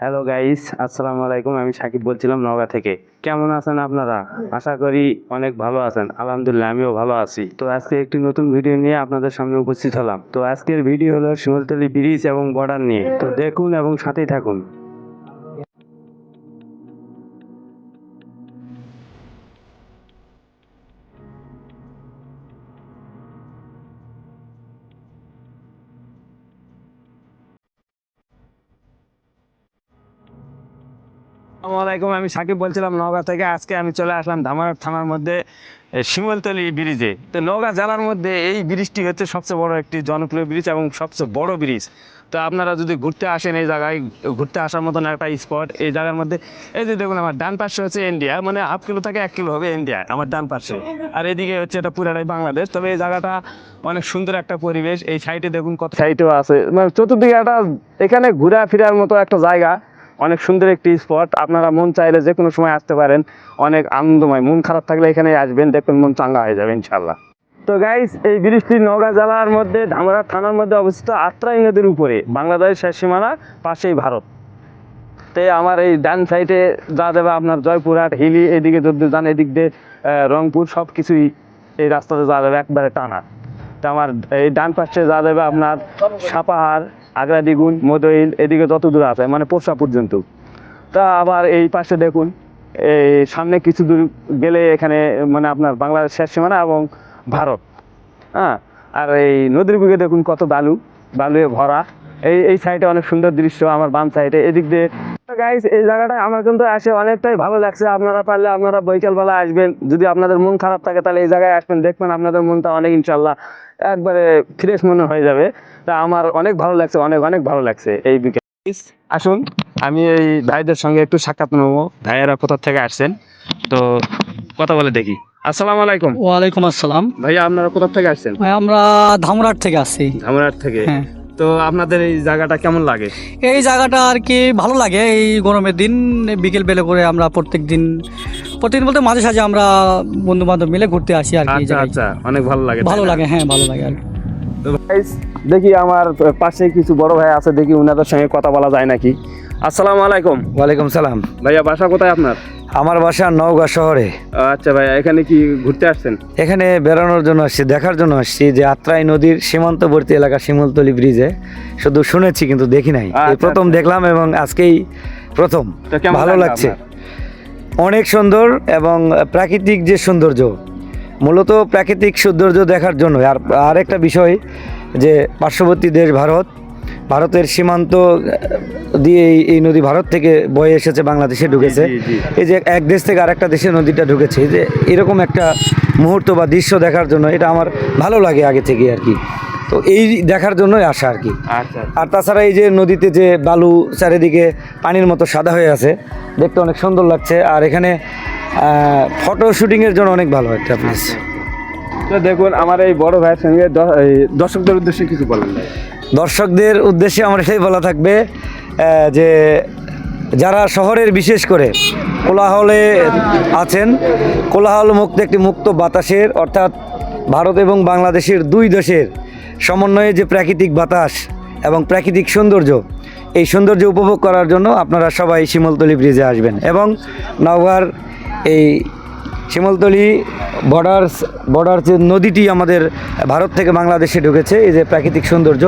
Hello guys আসসালামু আলাইকুম আমি সাকিব বলছিলাম নওগাঁ থেকে। কেমন আছেন আপনারা? আশা করি অনেক ভালো আছেন। আলহামদুলিল্লাহ, আমিও ভালো আছি। তো আজকে একটি নতুন ভিডিও নিয়ে আপনাদের সামনে উপস্থিত হলাম। তো আজকের ভিডিও হলো শিমলতলি ব্রিজ এবং বর্ডার নিয়ে। তো দেখুন এবং সাথেই থাকুন। আসসালামু আলাইকুম। আমি সাকিব বলছিলাম নওগাঁ থেকে। আজকে আমি চলে আসলাম ধামার থানার মধ্যে শিমলতলি ব্রিজে। তো নওগাঁ জেলার মধ্যে এই ব্রিজটি হচ্ছে সবচেয়ে বড় একটি জনপ্রিয় ব্রিজ এবং সবচেয়ে বড় ব্রিজ। তো আপনারা যদি ঘুরতে আসেন এই জায়গায়, ঘুরতে আসার মতন একটা স্পট এই জায়গার মধ্যে, এই যে দেখুন আমার ডান পাশে হচ্ছে ইন্ডিয়া মানে হাফ কিলো থেকে এক কিলো হবে ইন্ডিয়া, আমার ডান পাশে। আর এদিকে হচ্ছে এটা পুরাটাই বাংলাদেশ। তবে এই জায়গাটা অনেক সুন্দর একটা পরিবেশ। এই সাইডে দেখুন কত সাইডেও আছে। মানে চতুর্দিকে একটা এখানে ঘোরা ফেরার মতো একটা জায়গা। অনেক সুন্দর একটি স্পট আপনারা মন চাইলে যে কোনো সময় আসতে পারেন। অনেক আনন্দময়। মন খারাপ থাকলে এখানে আসবেন, দেখবেন মন চাঙ্গা হয়ে যাবে ইনশাল্লাহ তো গাইস এই ব্রিজটি নওগাঁ জেলার মধ্যে, ধামরা থানার মধ্যে অবস্থিত আত্রাই নদীর উপরে বাংলাদেশ শেষ সীমানা, পাশেই ভারত। তো আমার এই ডান সাইডে যা দেবে আপনার জয়পুরহাট, হিলি, এদিকে যদি যান এদিক দিয়ে রংপুর সব কিছুই এই রাস্তাতে যা দেবে, একবারে টানা। তো আমার এই ডান পাশে যা দেবে আপনার সাপাহার আগ্রা দ্বিগুণ মদইল এদিকে যত দূর আছে মানে পোষা পর্যন্ত। তা আবার এই পাশে দেখুন, এই সামনে কিছু দূর গেলে এখানে মানে আপনার বাংলাদেশ শেষ সীমানা এবং ভারত। হ্যাঁ আর এই নদীর বুকে দেখুন কত বালু, বালুয়ে ভরা। এই এই সাইডে অনেক সুন্দর দৃশ্য, আমার বাম সাইডে এদিক দিয়ে গাইস এই জায়গাটায় আমার কিন্তু আসে অনেকটাই ভালো লাগছে। আপনারা পারলে আপনারা বৈকালবেলা আসবেন। যদি আপনাদের মন খারাপ থাকে তাহলে এই জায়গায় আসবেন। দেখবেন আপনাদের মনটা অনেক ইনশাল্লাহ একবারে ফ্রেশ মনে হয়ে যাবে। তা আমার অনেক ভালো লাগছে অনেক অনেক ভালো লাগছে এই বিকেল আসুন আমি এই ভাইদের সঙ্গে একটু সাক্ষাৎ নেব। ভাইয়েরা কোথা থেকে আসছেন? তো কথা বলে দেখি। আসসালামু আলাইকুম। ওয়ালাইকুম আসসালাম। ভাইয়া আপনারা কোথা থেকে আসছেন? ভাই, আমরা ধামরাট থেকে আসছি। ধামরাট থেকে। হ্যাঁ। তো আপনাদের এই জায়গাটা কেমন লাগে? এই জায়গাটা আর কি ভালো লাগে। এই গরমের দিন বিকেল বেলা করে আমরা প্রত্যেক দিন প্রত্যেকদিন বলতে মাঝে সাঝে আমরা বন্ধু বান্ধব মিলে ঘুরতে আসি আর কি আচ্ছা আচ্ছা অনেক ভালো লাগে ভালো লাগে হ্যাঁ ভালো লাগে আর দেখি আমার পাশে কিছু বড় ভাই আছে দেখি ওনাদের সঙ্গে কথা বলা যায় নাকি। আসসালামু আলাইকুম। ওয়ালাইকুম সালাম। ভাইয়া বাসা কোথায় আপনার? আমার বাসা নওগাঁ শহরে। আচ্ছা ভাইয়া এখানে কি ঘুরতে আসছেন? এখানে বেড়ানোর জন্য আসছি দেখার জন্য আসছি যে আত্রাই নদীর সীমান্তবর্তী এলাকা শিমলতলি ব্রিজে। শুধু শুনেছি কিন্তু দেখি নাই। আচ্ছা, প্রথম আচ্ছা। দেখলাম এবং আজকেই প্রথম। ভালো লাগছে। অনেক সুন্দর এবং প্রাকৃতিক যে সৌন্দর্য মূলত প্রাকৃতিক সৌন্দর্য দেখার জন্য আর আরেকটা বিষয় যে পার্শ্ববর্তী দেশ ভারত ভারতের সীমান্ত দিয়ে এই- নদী ভারত থেকে বয়ে এসেছে বাংলাদেশে ঢুকেছে। এই যে এক দেশ থেকে আরেকটা দেশে নদীটা ঢুকেছে এই যে এরকম একটা মুহূর্ত বা দৃশ্য দেখার জন্য এটা আমার ভালো লাগে আগে থেকে আর কি। তো এই দেখার জন্যই আসা আর কি। আচ্ছা আর তাছাড়া এই যে নদীতে যে বালু চারিদিকে পানির মতো সাদা হয়ে আছে দেখতে অনেক সুন্দর লাগছে। আর এখানে ফটো শুটিংয়ের জন্য অনেক ভালো একটা প্লেস তো দেখুন আমার এই বড় ভাইয়ের সঙ্গে দর্শকদের উদ্দেশ্যে কিছু বলেন দর্শকদের উদ্দেশ্যে আমার এটাই বলা থাকবে যে যারা শহরের বিশেষ করে কোলাহলে আছেন, কোলাহল মুক্ত একটি মুক্ত বাতাসের, অর্থাৎ ভারত এবং বাংলাদেশের দুই দেশের সমন্বয়ে যে প্রাকৃতিক বাতাস এবং প্রাকৃতিক সৌন্দর্য, এই সৌন্দর্য উপভোগ করার জন্য আপনারা সবাই শিমলতলি ব্রিজে আসবেন এবং নওগাঁর এই শিমলতলি বর্ডার বর্ডার যে নদীটি আমাদের ভারত থেকে বাংলাদেশে ঢুকেছে, এই যে প্রাকৃতিক সৌন্দর্য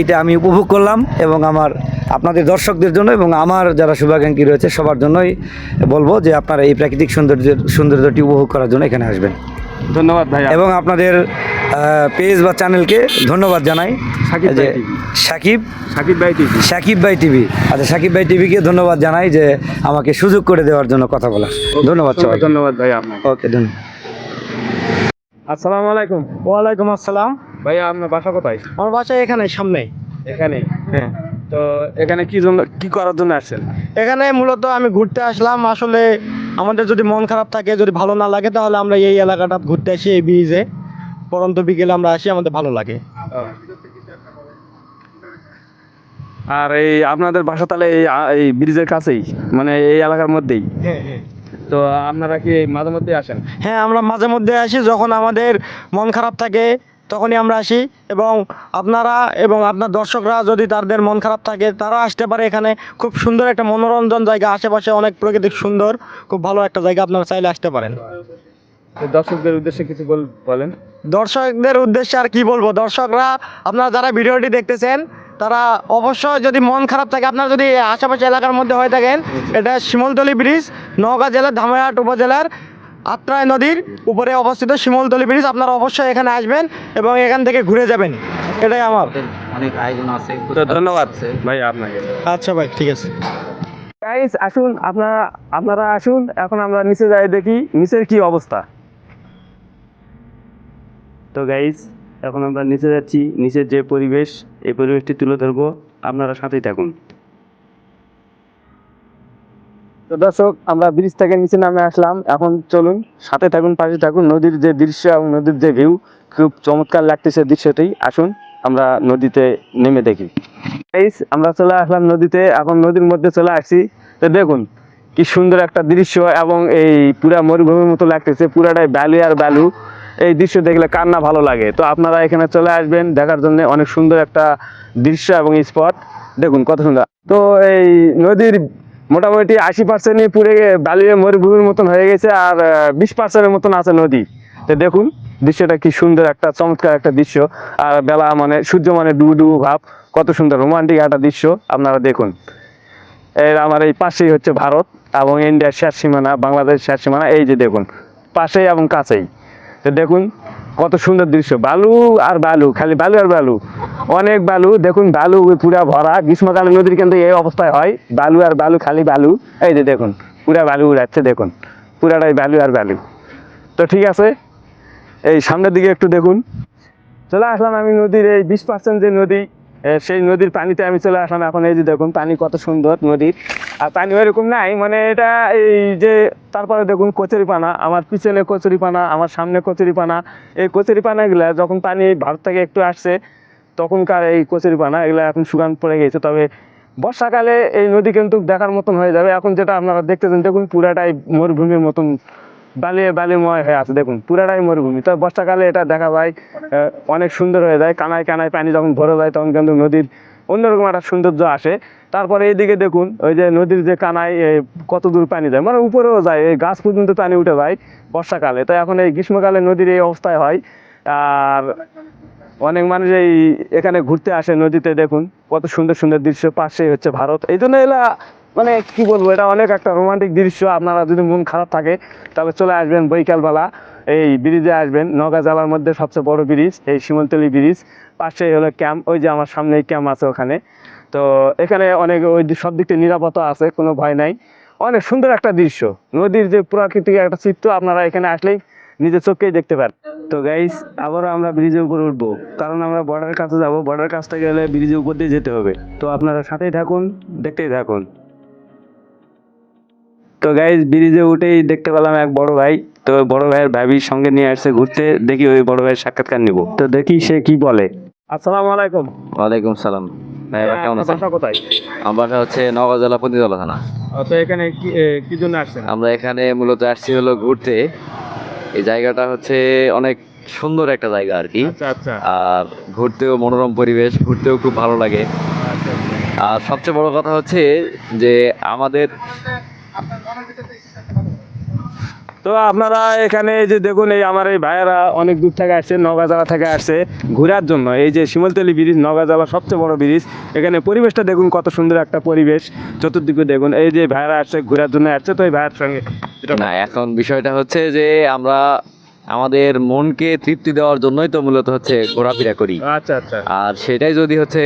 এটা আমি উপভোগ করলাম এবং আমার আপনাদের দর্শকদের জন্য এবং আমার যারা শুভাকাঙ্ক্ষী রয়েছে, সবার জন্যই বলব যে আপনারা এই প্রাকৃতিক সৌন্দর্যের সৌন্দর্যটি উপভোগ করার জন্য এখানে আসবেন। ধন্যবাদ ভাইয়া। এবং আপনাদের পেজ বা চ্যানেলকে ধন্যবাদ জানাই। সাকিব যে সাকিব? সাকিব ভাই টিভি সাকিব ভাই টিভি আচ্ছা সাকিব ভাই টিভিকে ধন্যবাদ জানাই যে আমাকে সুযোগ করে দেওয়ার জন্য কথা বলার। ধন্যবাদ সবাই ধন্যবাদ ভাই আপনাকে। ওকে ধন্যবাদ। আসসালামু আলাইকুম। ওয়ালাইকুম আসসালাম। ভাইয়া আপনার বাসা কোথায়? আমার বাসা এখানে সামনে। এখানে? হ্যাঁ। তো এখানে কি জন্য কি করার জন্য আসছেন? এখানে মূলত আমি ঘুরতে আসলাম। আসলে আমাদের যদি মন খারাপ থাকে যদি ভালো না লাগে তাহলে আমরা এই এলাকাটা ঘুরতে আসি এই ব্রিজে পরন্ত বিকেলে আমরা আসি আমাদের ভালো লাগে। আর এই আপনাদের বাসা তাহলে এই এই ব্রিজের কাছেই মানে এই এলাকার মধ্যেই? তো আপনারা কি মাঝে মধ্যে আসেন? হ্যাঁ আমরা মাঝে মধ্যে আসি যখন আমাদের মন খারাপ থাকে তখনই আমরা আসি এবং আপনারা এবং আপনার দর্শকরা যদি তাদের মন খারাপ থাকে তারা আসতে পারে এখানে। খুব সুন্দর একটা মনোরঞ্জন জায়গা আশেপাশে অনেক প্রাকৃতিক সুন্দর খুব ভালো একটা জায়গা আপনারা চাইলে আসতে পারেন। দর্শকদের উদ্দেশ্যে কিছু বল- বলেন। দর্শকদের উদ্দেশ্যে আর কি বলব? দর্শকরা আপনারা যারা ভিডিওটি দেখতেছেন তারা অবশ্যই যদি মন খারাপ থাকে আপনারা যদি আশেপাশে এলাকার মধ্যে হয়ে থাকেন এটা শিমলতলি ব্রিজ নওগাঁ জেলার ধামরাহাট উপজেলার আত্রাই নদীর উপরে অবস্থিত শিমলতলি ব্রিজ। আপনারা অবশ্যই এখানে আসবেন এবং এখান থেকে ঘুরে যাবেন। এটাই আমার। অনেক আয়োজন আছে ধন্যবাদ ভাই আপনাকে। আচ্ছা ভাই ঠিক আছে। গাইস আসুন আপনারা আপনারা আসুন এখন আমরা নিচে যাই দেখি নিচের কি অবস্থা। তো গাইস এখন আমরা নিচে যাচ্ছি নিচের যে পরিবেশ এই পরিবেশটি তুলে ধরবো। আপনারা সাথেই থাকুন। তো দর্শক, আমরা ব্রিজ থেকে নিচে নামে আসলাম। এখন চলুন, সাথে থাকুন, পাশে থাকুন। নদীর যে দৃশ্য এবং নদীর যে ভিউ খুব চমৎকার লাগতেছে দৃশ্যটি। আসুন, আমরা নদীতে নেমে দেখি। আমরা চলে আসলাম নদীতে। এখন নদীর মধ্যে চলে আসছি। তো দেখুন, কি সুন্দর একটা দৃশ্য এবং এই পুরা মরুভূমির মতো লাগতেছে। পুরাটাই বালু আর বালু এই দৃশ্য দেখলে কার না ভালো লাগে। তো আপনারা এখানে চলে আসবেন, দেখার জন্য অনেক সুন্দর একটা দৃশ্য এবং স্পট দেখুন, কত সুন্দর। তো এই নদীর মোটামুটি আশি পার্সেন্টই পুরে বালু মরুভূমির মতন হয়ে গেছে আর বিশ পার্সেন্টের মতন আছে নদী। তো দেখুন, দৃশ্যটা কি সুন্দর একটা, চমৎকার একটা দৃশ্য। আর বেলা মানে সূর্য মানে ডুবু ডুবু ভাব। কত সুন্দর রোমান্টিক একটা দৃশ্য আপনারা দেখুন। এর আমার এই পাশেই হচ্ছে ভারত এবং ইন্ডিয়ার শেষ সীমানা, বাংলাদেশের শেষ সীমানা, এই যে দেখুন, পাশেই এবং কাছেই। তো দেখুন কত সুন্দর দৃশ্য। বালু আর বালু, খালি বালু আর বালু। অনেক বালু, দেখুন বালু পুরা ভরা। গ্রীষ্মকালে নদীর কিন্তু এই অবস্থায় হয়। বালু আর বালু, খালি বালু। এই যে দেখুন, পুরা বালু উড়াচ্ছে, দেখুন। পুরাটাই বালু আর বালু। তো ঠিক আছে, এই সামনের দিকে একটু দেখুন। চলে আসলাম আমি নদীর এই বিশ পার্সেন্ট যে নদী সেই নদীর পানিতে আমি চলে আসলাম। এখন এই যে দেখুন, পানি কত সুন্দর নদীর। আর পানি ওইরকম নাই মানে এটা এই যে তারপরে দেখুন কচুরি পানা, আমার পিছনে কচুরি পানা, আমার সামনে কচুরি পানা, এই কচুরি পানাগুলা যখন পানি ভারত থেকে একটু আসছে, তখনকার এই কচুরি পানা এগুলো এখন শুকান পড়ে গেছে। তবে বর্ষাকালে এই নদী কিন্তু দেখার মতন হয়ে যাবে। এখন যেটা আপনারা দেখতেছেন, দেখুন পুরাটাই মরুভূমির মতন বালিয়ে বালিময় হয়ে আছে। দেখুন, পুরাটাই মরুভূমি। তো বর্ষাকালে এটা দেখা যায় অনেক সুন্দর হয়ে যায়। কানায় কানায় পানি যখন ভরে যায়, তখন কিন্তু নদীর অন্যরকম একটা সৌন্দর্য আসে। তারপরে এইদিকে দেখুন, ওই যে নদীর যে কানায় কত দূর পানি যায় মানে উপরেও যায়, এই গাছ পর্যন্ত পানি উঠে যায় বর্ষাকালে। তো এখন এই গ্রীষ্মকালে নদীর এই অবস্থায় হয়। আর অনেক মানুষ এই এখানে ঘুরতে আসে নদীতে, দেখুন, কত সুন্দর সুন্দর দৃশ্য, পাশেই হচ্ছে ভারত। এই জন্য এলা মানে কি বলব, এটা অনেক একটা রোমান্টিক দৃশ্য। আপনারা যদি মন খারাপ থাকে, তাহলে চলে আসবেন বৈকালবেলা। এই ব্রিজে আসবেন নগা জেলার মধ্যে সবচেয়ে বড় ব্রিজ, এই শিমলতলি ব্রিজ। পাশেই হলো ক্যাম্প, ওই যে আমার সামনেই ক্যাম্প আছে ওখানে। তো এখানে অনেক ওই সব দিক থেকে নিরাপত্তা আছে, কোনো ভয় নাই। অনেক সুন্দর একটা দৃশ্য। নদীর যে প্রাকৃতিক একটা চিত্র, আপনারা এখানে আসলেই নিজের চোখেই দেখতে পারেন। তো গাইস আবারও আমরা ব্রিজের উপর উঠবো, কারণ আমরা বর্ডারের কাছে যাব। বর্ডার কাছতে গেলে ব্রিজের উপর দিয়ে যেতে হবে। তো আপনারা সাথেই থাকুন, দেখতেই থাকুন। তো গাইজ ব্রিজে উঠেই দেখতে পেলাম এক বড় ভাই। তো বড় ভাইয়ের ভাবির সঙ্গে নিয়ে আসছে ঘুরতে দেখি ওই বড় ভাইয়ের সাক্ষাৎকার নিব। তো দেখি সে কি বলে। আসসালামু আলাইকুম। ওয়ালাইকুম সালাম। ভাই কেমন আছেন? বাসা কোথায়? আমার হচ্ছে নওগাঁ জেলা পতিতলা থানা। তো এখানে কি কি জন্য আসছেন? আমরা এখানে মূলত আসছি হলো ঘুরতে। এই জায়গাটা হচ্ছে অনেক সুন্দর একটা জায়গা আর কি। আচ্ছা আচ্ছা। আর ঘুরতেও মনোরম পরিবেশ ঘুরতেও খুব ভালো লাগে। আর সবচেয়ে বড় কথা হচ্ছে যে আমাদের তো আপনারা এখানে এই যে দেখুন এই আমার এই ভাইয়েরা অনেক দূর থেকে আসছে নওগাঁ জেলা থেকে আসছে ঘোরার জন্য। এই যে শিমলতলি ব্রিজ নওগাঁ জেলার সবচেয়ে বড় ব্রিজ। এখানে পরিবেশটা দেখুন কত সুন্দর একটা পরিবেশ। চতুর্দিকে দেখুন এই যে ভাইয়েরা আসছে ঘোরার জন্য আসছে তো এই ভাইয়ের সঙ্গে না এখন বিষয়টা হচ্ছে যে আমরা আমাদের মনকে তৃপ্তি দেওয়ার জন্যই তো মূলত হচ্ছে ঘোরাফেরা করি। আচ্ছা আচ্ছা। আর সেটাই যদি হচ্ছে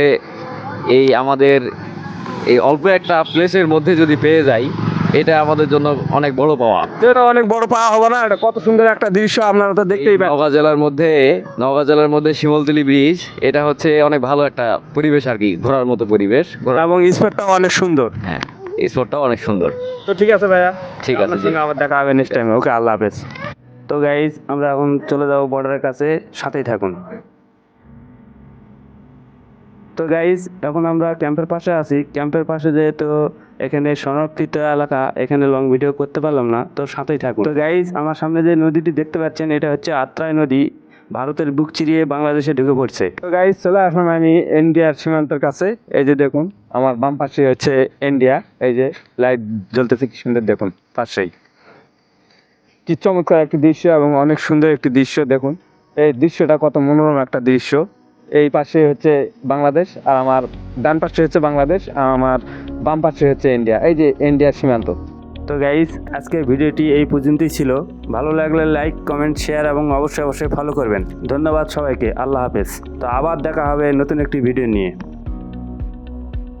এই আমাদের এই অল্প একটা প্লেসের মধ্যে যদি পেয়ে যাই এটা আমাদের জন্য অনেক বড় পাওয়া। এটা অনেক বড় পাওয়া হবে না এটা কত সুন্দর একটা দৃশ্য আপনারা তো দেখতেই পাচ্ছেন। নওগাঁ জেলার মধ্যে নওগাঁ জেলার মধ্যে শিমলতলি ব্রিজ এটা হচ্ছে অনেক ভালো একটা পরিবেশ আর কি ঘোরার মতো পরিবেশ এবং স্পটটাও অনেক সুন্দর। হ্যাঁ স্পটটাও অনেক সুন্দর। তো ঠিক আছে ভাইয়া ঠিক আছে আবার দেখা হবে নেক্সট টাইমে ওকে আল্লাহ হাফেজ। তো গাইজ আমরা এখন চলে যাব বর্ডারের কাছে সাথেই থাকুন। তো গাইজ এখন আমরা ক্যাম্পের পাশে আছি। ক্যাম্পের পাশে যেহেতু এখানে সংরক্ষিত এলাকা, এখানে লং ভিডিও করতে পারলাম না, তো সাথেই থাকুন। তো গাইজ আমার সামনে যে নদীটি দেখতে পাচ্ছেন, এটা হচ্ছে আত্রাই নদী, ভারতের বুক চিরিয়ে বাংলাদেশে ঢুকে পড়ছে। তো গাইজ চলে আসলাম আমি ইন্ডিয়ার সীমান্তের কাছে। এই যে দেখুন, আমার বাম পাশে হচ্ছে ইন্ডিয়া এই যে লাইট জ্বলতেছে, কি সুন্দর, দেখুন, পাশেই। কি চমৎকার একটি দৃশ্য এবং অনেক সুন্দর একটি দৃশ্য, দেখুন। এই দৃশ্যটা কত মনোরম একটা দৃশ্য। এই পাশে হচ্ছে বাংলাদেশ, আর আমার ডান পাশে হচ্ছে বাংলাদেশ, আর আমার বাম পাশে হচ্ছে ইন্ডিয়া। এই যে ইন্ডিয়ার সীমান্ত। তো গাইজ আজকের ভিডিওটি এই পর্যন্তই ছিল। ভালো লাগলে লাইক কমেন্ট শেয়ার এবং অবশ্যই অবশ্যই ফলো করবেন। ধন্যবাদ সবাইকে। আল্লাহ হাফেজ। তো আবার দেখা হবে নতুন একটি ভিডিও নিয়ে।